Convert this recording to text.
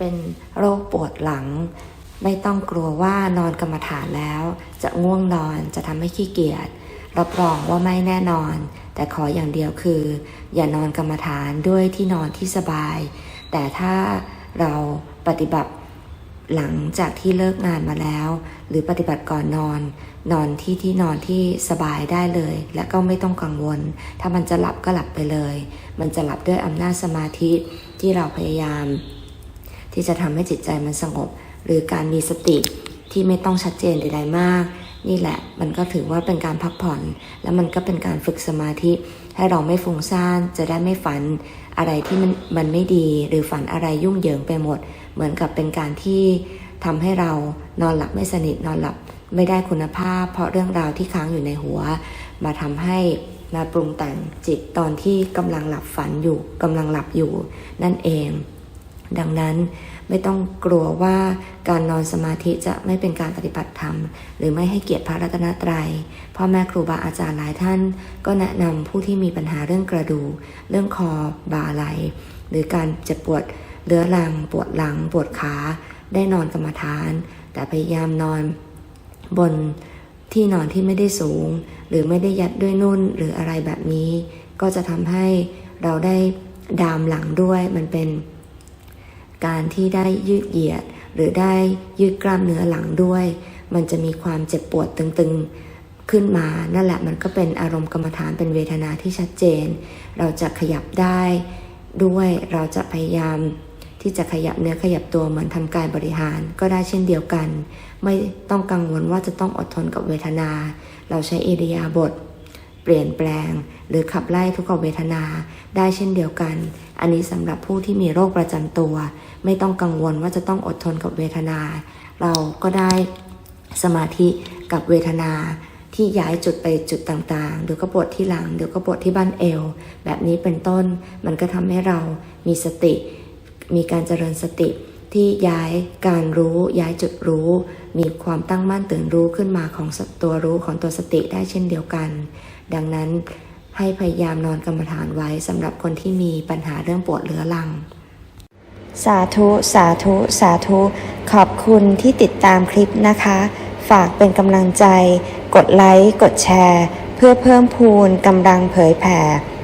เป็นโรคปวดหลัง ไม่ต้องกลัวว่านอนกรรมฐานแล้ว จะง่วงนอนจะทำให้ขี้เกียจรับรองว่าไม่แน่นอน แต่ขออย่างเดียวคือ อย่านอนกรรมฐานด้วยที่นอนที่สบาย แต่ถ้าเราปฏิบัติหลังจากที่เลิกงานมาแล้ว หรือปฏิบัติก่อนนอน นอนที่ที่นอนที่สบายได้เลย และก็ไม่ต้องกังวล ถ้ามันจะหลับก็หลับไปเลย มันจะหลับด้วยอำนาจสมาธิที่เราพยายาม ที่จะทำให้จิตใจมันสงบ หรือการมีสติที่ไม่ต้องชัดเจนใดๆมาก นี่แหละมันก็ถือว่าเป็นการพักผ่อน แล้วมันก็เป็นการฝึกสมาธิ ให้เราไม่ฟุ้งซ่านจะได้ไม่ฝันอะไรที่มันมันไม่ดี หรือฝันอะไรยุ่งเหยิงไปหมด เหมือนกับเป็นการที่ทำให้เรานอนหลับไม่สนิทนอนหลับไม่ได้คุณภาพ เพราะเรื่องราวที่ค้างอยู่ในหัว มาทำให้มาปรุงแต่งจิตตอนที่กำลังหลับฝันอยู่กำลังหลับอยู่นั่นเอง ดังนั้นไม่ต้องกลัวว่าการนอนสมาธิจะไม่เป็นการปฏิบัติธรรม หรือไม่ให้เกียรติพระรัตนตรยัยพ่อแม่ครูบาอาจารย์หลายท่าน ก็แนะนำผู้ที่มีปัญหาเรื่องกระดูกเรื่องคอบ่าไหล หรือการเจ็บปวดเรื้อรัง ปวดหลัง ปวดขา ได้นอนกรรมฐาน แต่พยายามนอนบนที่นอนที่ไม่ได้สูง หรือไม่ได้ยัดด้วยนุ่นหรืออะไรแบบนี้ ก็จะทำให้เราได้ดามหลังด้วยมันเป็น การที่ได้ยืดเหยียด หรือได้ยืดกล้ามเนื้อหลังด้วย มันจะมีความเจ็บปวดตึงๆขึ้นมา นั่นแหละมันก็เป็นอารมณ์กรรมฐานเป็นเวทนาที่ชัดเจน เราจะขยับได้ด้วยเราจะพยายามที่จะขยับเนื้อขยับตัวเหมือนทำกายบริหารก็ได้เช่นเดียวกัน ไม่ต้องกังวลว่าจะต้องอดทนกับเวทนา เราใช้อิริยาบถ ปลี่ยนแปลง หรือขับไล่ทุกขเวทนา ได้เช่นเดียวกัน อันนี้สำหรับผู้ที่มีโรคประจำตัว ไม่ต้องกังวลว่าจะต้องอดทนกับเวทนา เราก็ได้สมาธิกับเวทนาที่ย้ายจุดไปจุดต่างๆ เดี๋ยวก็ปวดที่หลัง เดี๋ยวก็ปวดที่บ้านเอว แบบนี้เป็นต้น มันก็ทำให้เรามีสติ มีการเจริญสติ ที่ย้ายการรู้ย้ายจุดรู้ มีความตั้งมั่นตื่นรู้ขึ้นมาของตัวรู้ของตัวสติได้เช่นเดียวกัน ดังนั้นให้พยายามนอนกรรมฐานไว้สำหรับคนที่มีปัญหาเรื่องปวดเรื้อรัง สาธุ สาธุ สาธุ ขอบคุณที่ติดตามคลิปนะคะ ฝากเป็นกำลังใจ กดไลค์ กดแชร์ เพื่อเพิ่มพูนกำลังเผยแผ่